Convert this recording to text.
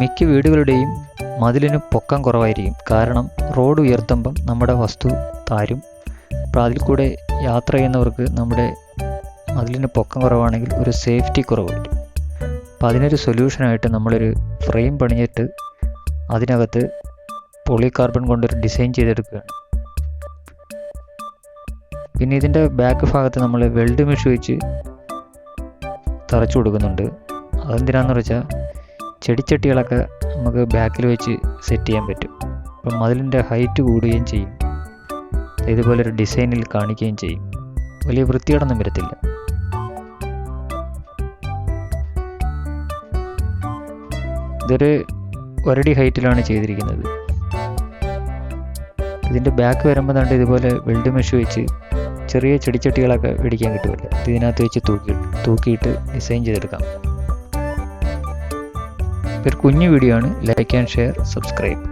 മിക്ക വീടുകളുടെയും മതിലിന് പൊക്കം കുറവായിരിക്കും. കാരണം റോഡ് ഉയർത്തുമ്പം നമ്മുടെ വസ്തു താരും. അപ്പോൾ അതിൽ കൂടെ യാത്ര ചെയ്യുന്നവർക്ക് നമ്മുടെ മതിലിന് പൊക്കം കുറവാണെങ്കിൽ ഒരു സേഫ്റ്റി കുറവ്. വരും അപ്പോൾ അതിനൊരു സൊല്യൂഷനായിട്ട് നമ്മളൊരു ഫ്രെയിം പണിയിട്ട് അതിനകത്ത് പോളികാർബൺ കൊണ്ടൊരു ഡിസൈൻ ചെയ്തെടുക്കുകയാണ്. പിന്നെ ഇതിന്റെ ബാക്ക് ഭാഗത്ത് നമ്മൾ വെൽഡ് മെഷ് വെച്ച് തറച്ചു കൊടുക്കുന്നുണ്ട്. അതെന്തിനാണെന്ന് വെച്ചാൽ ചെടിച്ചട്ടികളൊക്കെ നമുക്ക് ബാക്കിൽ വെച്ച് സെറ്റ് ചെയ്യാൻ പറ്റും. അപ്പം മതിലിന്റെ ഹൈറ്റ് കൂടുകയും ചെയ്യും. ഇതുപോലെ ഒരു ഡിസൈനിൽ കാണിക്കുകയും ചെയ്യും. വലിയ വൃത്തികേടൊന്നും വരത്തില്ല. ഇതൊരു ഒരടി ഹൈറ്റിലാണ് ചെയ്തിരിക്കുന്നത്. ഇതിന്റെ ബാക്ക് വരുമ്പോൾ തന്നെ ഇതുപോലെ വെൽഡ് മെഷ് വെച്ച് ചെറിയ ചെടിച്ചട്ടികളൊക്കെ ഇടിക്കാൻ കിട്ടുമല്ലോ. ഇത് ഇതിനകത്ത് വെച്ച് തൂക്കി തൂക്കിയിട്ട് ഡിസൈൻ ചെയ്തെടുക്കാം. ഒരു കുഞ്ഞു വീഡിയോ ആണ്. Like and share subscribe